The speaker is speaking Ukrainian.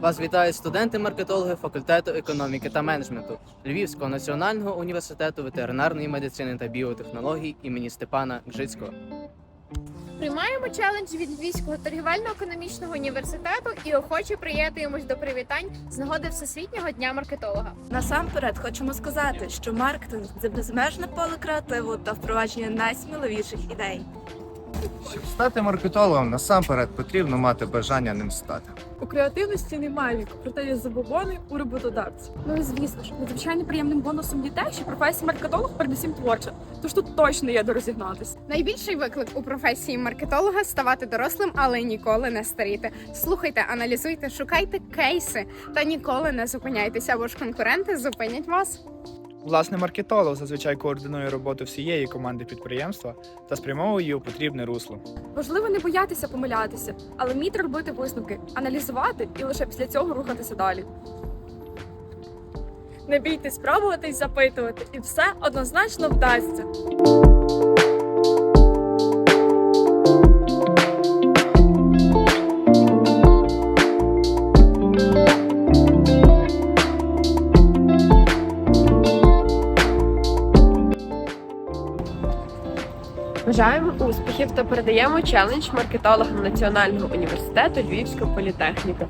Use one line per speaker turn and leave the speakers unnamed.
Вас вітають студенти-маркетологи факультету економіки та менеджменту Львівського національного університету ветеринарної медицини та біотехнологій імені Степана Гжицького.
Приймаємо челендж від Львівського торгівельно-економічного університету і охоче приєднуємось до привітань з нагоди Всесвітнього дня маркетолога.
Насамперед хочемо сказати, що маркетинг це безмежне поле креативу та впровадження найсміливіших ідей.
Щоб стати маркетологом, насамперед потрібно мати бажання ним стати.
У креативності немає віку, проте є забобони у роботодавців.
Ну і звісно ж, надзвичайно приємним бонусом є те, що професія маркетолог передусім творча, тож тут точно є де розігнатися.
Найбільший виклик у професії маркетолога ставати дорослим, але ніколи не старіти. Слухайте, аналізуйте, шукайте кейси та ніколи не зупиняйтеся, бо ж конкуренти зупинять вас.
Власне, маркетолог зазвичай координує роботу всієї команди підприємства та спрямовує її у потрібне русло.
Важливо не боятися помилятися, але вміти робити висновки, аналізувати і лише після цього рухатися далі.
Не бійтесь спробувати і запитувати, і все однозначно вдасться.
Бажаємо успіхів та передаємо челендж маркетологам Національного університету Львівської політехніка.